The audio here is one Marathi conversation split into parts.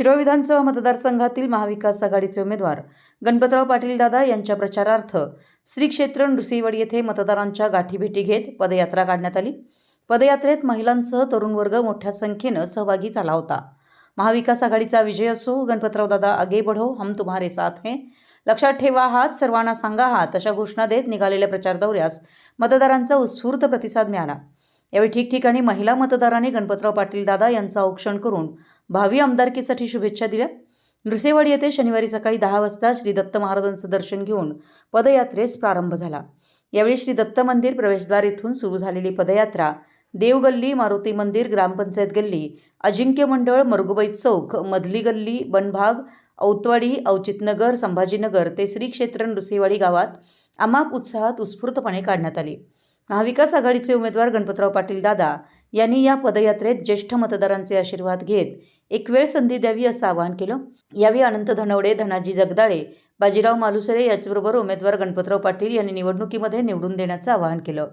शिरोळ विधानसभा मतदारसंघातील महाविकास आघाडीचे उमेदवार गणपतराव पाटील दादा यांच्या प्रचारार्थ श्री क्षेत्र नृसिंहवाडी येथे मतदारांच्या गाठीभेटी घेत पदयात्रा काढण्यात आली. पदयात्रेत महिलांसह तरुण वर्ग मोठ्या संख्येनं सहभागी झाला होता. महाविकास आघाडीचा विजय असो गणपतराव दादा आगे बढो हम तुम्हारे साथ हैं. लक्षात ठेवा हात सर्वांना सांगा हात अशा घोषणा देत निघालेल्या प्रचार दौऱ्यास मतदारांचा उत्स्फूर्त प्रतिसाद मिळाला. यावेळी ठिकठिकाणी महिला मतदारांनी गणपतराव पाटील दादा यांचा औक्षण करून भावी आमदारकीसाठी शुभेच्छा दिल्या. नृसेवाडी येथे शनिवारी सकाळी दहा वाजता श्री दत्त महाराजांचं दर्शन घेऊन पदयात्रेस प्रारंभ झाला. यावेळी श्री दत्त मंदिर प्रवेशद्वार येथून सुरू झालेली पदयात्रा देवगल्ली मारुती मंदिर ग्रामपंचायत गल्ली अजिंक्य मंडळ मरगुबाई चौक मधली गल्ली बनभाग औतवाडी औचितनगर संभाजीनगर ते श्री क्षेत्र नृसिंहवाडी गावात अमाप उत्साहात उत्स्फूर्तपणे काढण्यात आली. महाविकास आघाडीचे उमेदवार गणपतराव पाटील दादा यांनी या पदयात्रेत ज्येष्ठ मतदारांचे आशीर्वाद घेत एक वेळ संधी द्यावी असं आवाहन केलं. यावेळी अनंत धनवडे धनाजी जगदाळे बाजीराव मालुसरे याचबरोबर उमेदवार गणपतराव पाटील यांनी निवडणुकीमध्ये निवडून देण्याचं आवाहन केलं.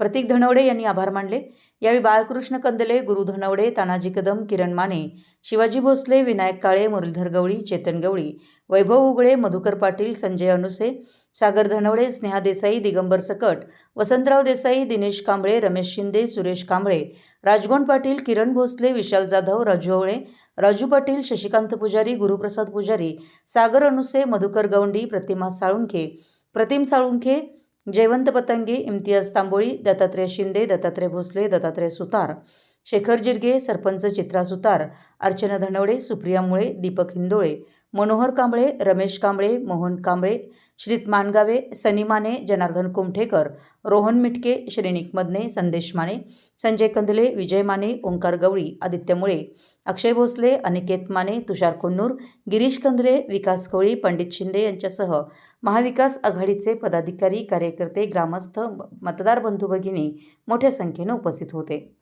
प्रतीक धनवडे यांनी आभार मानले. यावेळी बाळकृष्ण कंदले गुरु धनवडे तानाजी कदम किरण माने शिवाजी भोसले विनायक काळे मुरलीधर गवळी चेतन गवळी वैभव उगळे मधुकर पाटील संजय अनुसे सागर धनवडे स्नेहा देसाई दिगंबर सकट वसंतराव देसाई दिनेश कांबळे रमेश शिंदे सुरेश कांबळे राजगोंड पाटील किरण भोसले विशाल जाधव राजू आवळे राजू पाटील शशिकांत पुजारी गुरुप्रसाद पुजारी सागर अनुसे मधुकर गवंडी प्रतिमा साळुंखे प्रतिम साळुंखे जयवंत पतंगे इम्तियाज तांबोळी दत्तात्रय शिंदे दत्तात्रय भोसले दत्तात्रय सुतार शेखर जिरगे सरपंच चित्रा सुतार अर्चना धनवडे सुप्रिया मुळे दीपक हिंदोळे मनोहर कांबळे रमेश कांबळे मोहन कांबळे श्रीत मानगावे सनी माने जनार्दन कुमठेकर रोहन मिटके श्रेणिक मदने संदेश माने संजय कंदले विजय माने ओंकार गवळी आदित्य मुळे अक्षय भोसले अनिकेत माने तुषार कुन्नूर गिरीश कंदले विकास कोळी पंडित शिंदे यांच्यासह महाविकास आघाडीचे पदाधिकारी कार्यकर्ते ग्रामस्थ मतदार बंधू भगिनी मोठ्या संख्येनं उपस्थित होते.